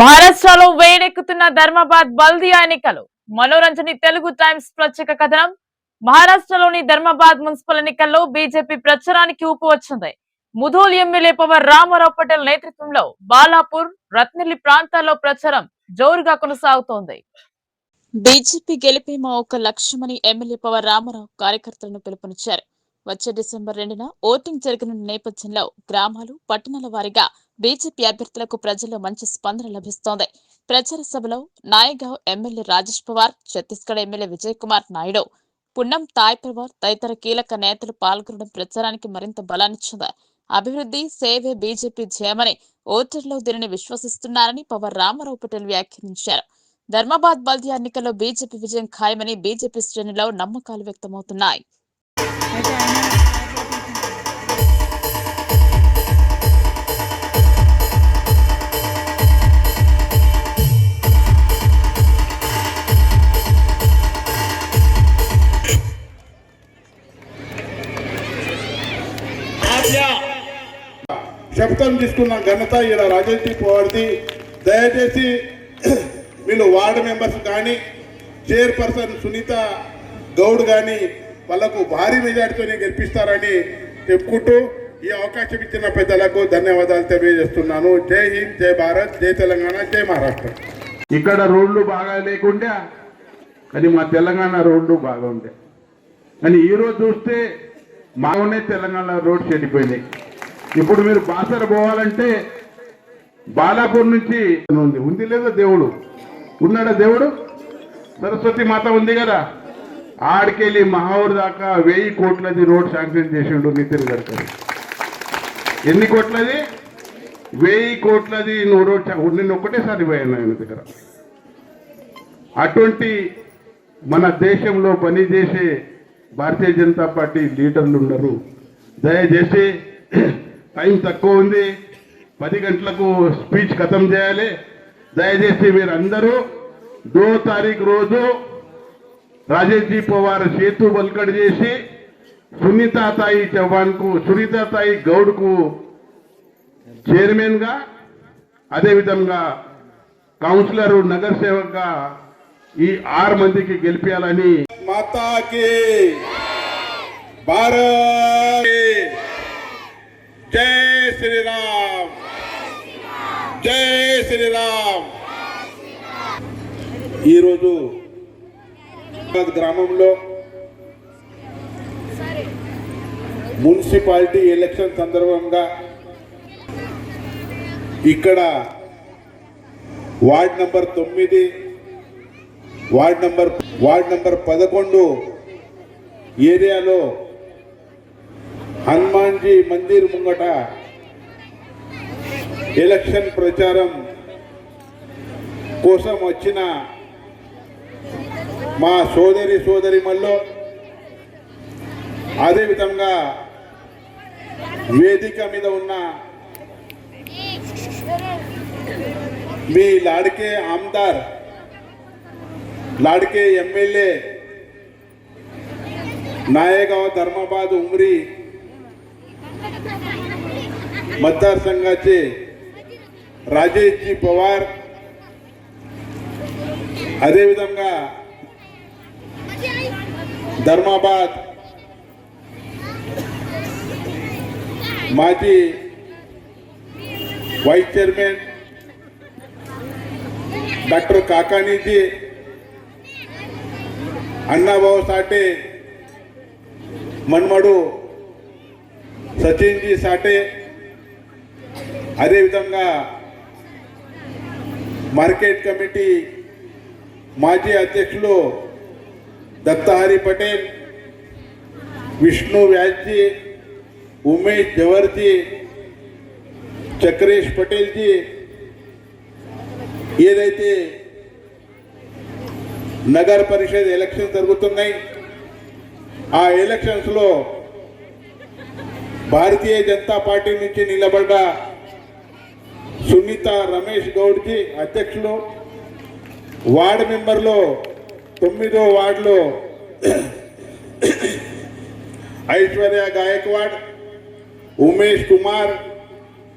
మహారాష్ట్రలో వేడెక్కుతున్న ధర్మాబాద్ బల్దియా ఎన్నికలు. మనోరంజని తెలుగు టైమ్స్ ప్రత్యేక కథనం. మహారాష్ట్రలోని ధర్మాబాద్ మున్సిపల్ ఎన్నికల్లో బీజేపీ ప్రచారానికి ఊపు వచ్చింది. ముధోల్ ఎమ్మెల్యే పవర్ రామారావు పటేల్ నేతృత్వంలో బాలాపూర్ రత్నెల్లి ప్రాంతాల్లో ప్రచారం జోరుగా కొనసాగుతోంది. బీజేపీ గెలిపేమో ఒక లక్ష్యమని ఎమ్మెల్యే పవర్ రామారావు కార్యకర్తలను పిలుపునిచ్చారు. వచ్చే డిసెంబర్ రెండున ఓటింగ్ జరగనున్న నేపథ్యంలో గ్రామాలు పట్టణాల వారీగా బీజేపీ అభ్యర్థులకు ప్రజల్లో మంచి స్పందన లభిస్తోంది. ప్రచార సభలో నాయగావ్ ఎమ్మెల్యే రాజేష్ పవార్ ఛత్తీస్గఢ్ ఎమ్మెల్యే విజయ్ కుమార్ నాయుడు పున్నం తాయ్ పవార్ తదితర కీలక నేతలు పాల్గొనడం ప్రచారానికి మరింత బలాన్నిచ్చింది. అభివృద్ధి సేవే బీజేపీ ధ్యేయమని ఓటర్లు దీనిని విశ్వసిస్తున్నారని పవర్ రామారావు పటేల్ వ్యాఖ్యానించారు. ధర్మాబాద్ బల్దియా ఎన్నికల్లో బీజేపీ విజయం ఖాయమని బీజేపీ శ్రేణిలో నమ్మకాలు వ్యక్తమవుతున్నాయి. శపథం తీసుకున్న ఘనత ఇలా రాజేష్ పోవాడిది దయచేసి వీళ్ళు వార్డు మెంబర్స్ కానీ చైర్పర్సన్ సునీత గౌడ్ కానీ వాళ్ళకు భారీ మెజార్టీతోనే గెలిపిస్తారని చెప్పుకుంటూ ఈ అవకాశం ఇచ్చిన పెద్దలకు ధన్యవాదాలు తెలియజేస్తున్నాను. జై హింద్ జై భారత్ జై తెలంగాణ జై మహారాష్ట్ర. ఇక్కడ రోడ్లు బాగా లేకుండే కానీ మా తెలంగాణ రోడ్లు బాగా ఉండే. కానీ ఈరోజు చూస్తే మాలోనే తెలంగాణ రోడ్ చెడిపోయినాయి ఇప్పుడు మీరు బాసర పోవాలంటే బాలాపూర్ నుంచి ఉంది. ఉంది లేదా దేవుడు? ఉన్నాడా దేవుడు? సరస్వతి మాత ఉంది కదా? ఆడికెళ్ళి మహాఊరు దాకా వెయ్యి కోట్లది రోడ్ శాంక్షన్ చేసిండు నితిన్ గడ్కరీ. ఎన్ని కోట్లది? వెయ్యి కోట్లది నువ్వు రోడ్ శా- నిన్న ఒకటేసారి పోయాను ఆయన దగ్గర. అటువంటి మన దేశంలో పనిచేసే భారతీయ జనతా పార్టీ లీడర్లు ఉన్నారు దయచేసి టైం తక్కువ ఉంది. పది గంటలకు స్పీచ్ ఖతం చేయాలి. దయచేసి మీరందరూ దో తారీఖు రోజు రాజేష్జీ పవార్ సేతు బల్కడ్ చేసి సునీతాతాయి చౌహాన్కు కు గౌడ్కు చైర్మన్గా అదేవిధంగా కౌన్సిలర్ నగర సేవగా ఈ ఆరు మందికి గెలిపించాలని మాతాకి భారత్ జై శ్రీరామ్ జై శ్రీరామ్. ఈరోజు గ్రామంలో మున్సిపాలిటీ ఎలక్షన్ సందర్భంగా ఇక్కడ వార్డ్ నంబర్ తొమ్మిది వార్డ్ నంబర్ వార్డ్ నంబర్ పదకొండు ఏరియాలో హనుమాన్జీ మందిర్ ముంగట ఎలక్షన్ ప్రచారం కోసం వచ్చిన మా సోదరి సోదరిమల్లో అదేవిధంగా వేదిక మీద ఉన్న మీ లాడికే ఆమ్దార్ लाडके M L A Naigaon Dharmabad Umri मतदारसंघाचे రాజేష్జీ పవార్ అదేవిధంగా ధర్మాబాద్. మాజీ vice chairman doctor Kakaniji Annababu Sate మన్మడు Sachinji Sate అదేవిధంగా మార్కెట్ కమిటీ మాజీ అధ్యక్షులు దత్తహరి పటేల్ విష్ణు వ్యాస్జీ ఉమేష్ జవర్జీ చక్రేష్ పటేల్జీ ఏదైతే నగర పరిషత్ ఎలక్షన్ జరుగుతున్నాయి ఆ ఎలక్షన్స్లో భారతీయ జనతా పార్టీ నుంచి నిలబడ్డ సునీత రమేష్ గౌడ్జీ అధ్యక్షులు వార్డు మెంబర్లో తొమ్మిదో వార్డులో ఐశ్వర్య గాయక్వాడ్ ఉమేష్ కుమార్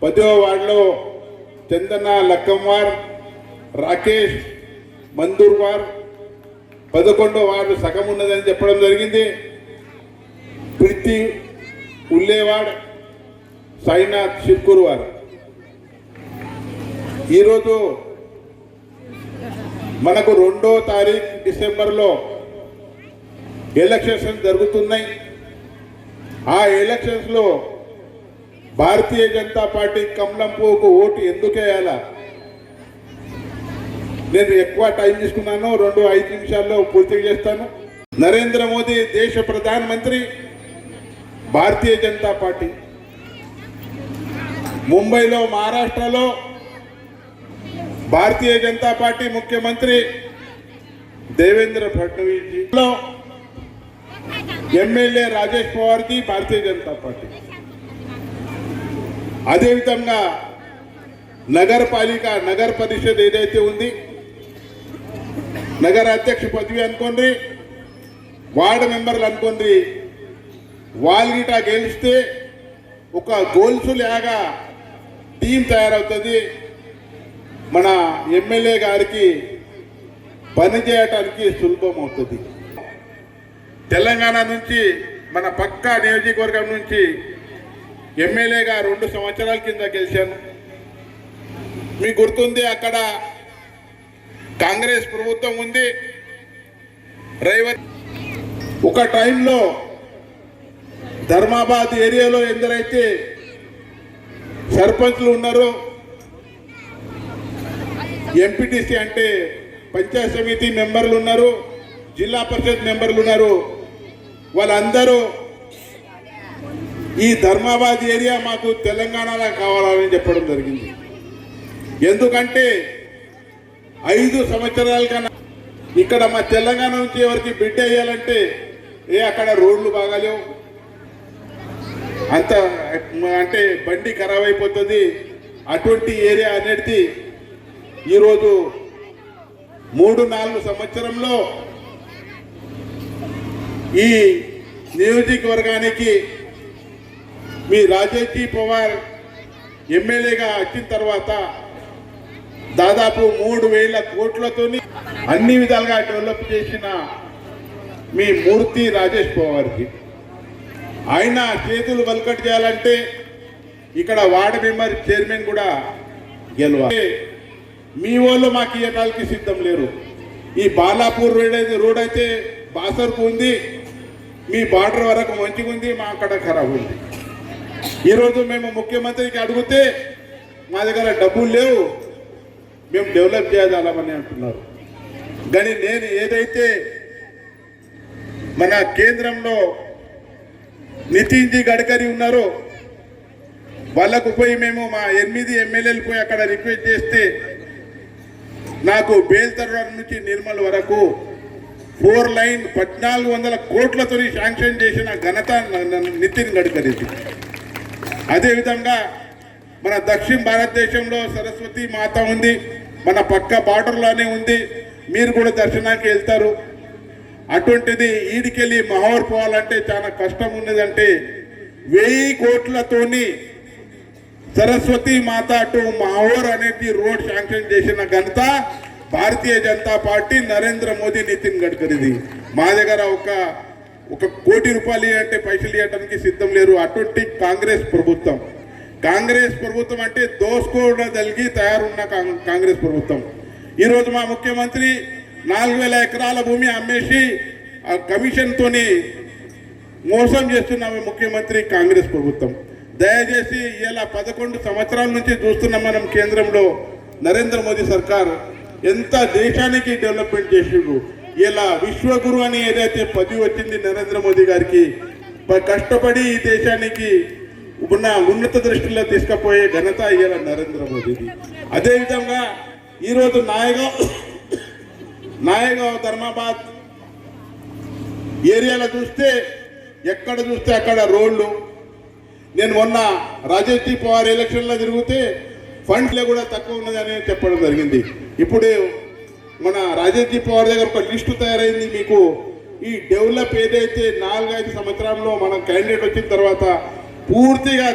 పదో వార్డులో చందన లక్కంవార్ రాకేష్ మందూర్వార్ పదకొండో వార్డు సగం ఉన్నదని చెప్పడం జరిగింది. ప్రీతి ఉల్లేవాడ్ సాయినాథ్ షిర్కూర్వార్ ఈరోజు మనకు రెండో తారీఖు డిసెంబర్లో ఎలక్షన్స్ జరుగుతున్నాయి. ఆ ఎలక్షన్స్లో భారతీయ జనతా పార్టీ కమలం పువ్వుకు ఓటు ఎందుకు వేయాలా? నేను ఎక్కువ టైం తీసుకున్నాను రెండు ఐదు నిమిషాల్లో పూర్తి చేస్తాను. నరేంద్ర మోదీ దేశ ప్రధానమంత్రి భారతీయ జనతా పార్టీ. ముంబైలో మహారాష్ట్రలో భారతీయ జనతా పార్టీ ముఖ్యమంత్రి దేవేంద్ర ఫడ్నవీస్లో ఎమ్మెల్యే రాజేష్ పవార్ది భారతీయ జనతా పార్టీ. అదేవిధంగా నగరపాలిక నగర పరిషత్ ఏదైతే ఉంది నగర అధ్యక్ష పదవి అనుకోండి వార్డు మెంబర్లు అనుకోండి వాళ్ళగిట గెలిస్తే ఒక గోల్సు లాగా టీం తయారవుతుంది. మన ఎమ్మెల్యే గారికి పని చేయటానికి సులభం అవుతుంది తెలంగాణ నుంచి మన పక్క నియోజకవర్గం నుంచి ఎమ్మెల్యేగా రెండు సంవత్సరాల కింద గెలిచాను మీకు గుర్తుంది అక్కడ కాంగ్రెస్ ప్రభుత్వం ఉంది. రైవర్ ఒక టైంలో ధర్మాబాద్ ఏరియాలో ఎందరైతే సర్పంచ్లు ఉన్నారో ఎంపీటీసీ అంటే పంచాయత్ సమితి మెంబర్లు ఉన్నారు జిల్లా పరిషత్ మెంబర్లు ఉన్నారు. వాళ్ళందరూ ఈ ధర్మాబాద్ ఏరియా మాకు తెలంగాణలో కావాలని చెప్పడం జరిగింది. ఎందుకంటే ఐదు సంవత్సరాల కన్నా ఇక్కడ మా తెలంగాణ నుంచి ఎవరికి బిడ్డ వేయాలంటే ఏ అక్కడ రోడ్లు బాగాలేవు. అంత అంటే బండి ఖరాబ్ అయిపోతుంది. అటువంటి ఏరియా అనేది ఈరోజు మూడు నాలుగు సంవత్సరంలో ఈ నియోజకవర్గానికి మీ రాజేజీ పవార్ ఎమ్మెల్యేగా వచ్చిన తర్వాత దాదాపు మూడు వేల కోట్లతోని అన్ని విధాలుగా డెవలప్ చేసిన మీ మూర్తి రాజేష్ పవార్కి. ఆయన చేతులు వల్కట్ చేయాలంటే ఇక్కడ వార్డు మెంబర్ చైర్మన్ కూడా గెలవాలి. మీ వాళ్ళు మాకు ఇవ్వడానికి సిద్ధం లేరు. ఈ బాలాపూర్ రోడ్ అయితే రోడ్ అయితే బాసర్కు ఉంది. మీ బార్డర్ వరకు మంచిగా ఉంది మా అక్కడ ఖరాబ్ ఉంది. ఈరోజు మేము ముఖ్యమంత్రికి అడిగితే మా దగ్గర డబ్బులు లేవు. మేము డెవలప్ చేయాలని అంటున్నారు. కానీ నేను ఏదైతే మన కేంద్రంలో నితిన్ జీ గడ్కరీ ఉన్నారో వాళ్ళకు పోయి మేము మా ఎనిమిది ఎమ్మెల్యేలు పోయి అక్కడ రిక్వెస్ట్ చేస్తే నాకు బేల్తర్వాడ నుంచి నిర్మల్ వరకు ఫోర్ లైన్ పద్నాలుగు వందల కోట్లతో శాంక్షన్ చేసిన ఘనత నితిన్ గడ్కరీది అదేవిధంగా మన దక్షిణ భారతదేశంలో సరస్వతి మాత ఉంది మన పక్క బార్డర్లోనే ఉంది మీరు కూడా దర్శనానికి వెళ్తారు. అటువంటిది ఈడికెళ్ళి మహోర్ పోవాలంటే చాలా కష్టం ఉన్నదంటే వెయ్యి కోట్లతోని సరస్వతి మాత టు మావోర్ అనేది రోడ్ శాంక్షన్ చేసిన ఘనత భారతీయ జనతా పార్టీ నరేంద్ర మోదీ నితిన్ గడ్కరీది. మా దగ్గర ఒక ఒక కోటి రూపాయలు అంటే పైసలు ఇవ్వడానికి సిద్ధం లేరు. అటువంటి కాంగ్రెస్ ప్రభుత్వం. కాంగ్రెస్ ప్రభుత్వం అంటే దోసుకోవడదలిగి తయారున్న కాంగ్రెస్ ప్రభుత్వం. ఈరోజు మా ముఖ్యమంత్రి నాలుగు వేల ఎకరాల భూమి అమ్మేసి ఆ కమిషన్తోని మోసం చేస్తున్న ముఖ్యమంత్రి కాంగ్రెస్ ప్రభుత్వం. దయచేసి ఇలా పదకొండు సంవత్సరాల నుంచి చూస్తున్నాం మనం కేంద్రంలో నరేంద్ర మోదీ సర్కార్ ఎంత దేశానికి డెవలప్మెంట్ చేసిండ్రు ఇలా విశ్వగురు అని ఏదైతే పదవి వచ్చింది నరేంద్ర మోదీ గారికి కష్టపడి ఈ దేశానికి ఉన్న ఉన్నత దృష్టిలో తీసుకుపోయే ఘనత ఇలా నరేంద్ర మోదీది. అదేవిధంగా ఈరోజు నాయగావ్ నాయగావ్ ధర్మాబాద్ ఏరియాలో చూస్తే ఎక్కడ చూస్తే అక్కడ రోడ్లు నేను మొన్న రాజేష్ పవార్ ఎలక్షన్లో తిరిగితే ఫండ్లే కూడా తక్కువ ఉన్నదని చెప్పడం జరిగింది. ఇప్పుడు మన రాజేష్ పవార్ దగ్గర ఒక లిస్టు తయారైంది మీకు. ఈ డెవలప్ ఏదైతే నాలుగైదు సంవత్సరాల్లో మన క్యాండిడేట్ వచ్చిన తర్వాత పూర్తిగా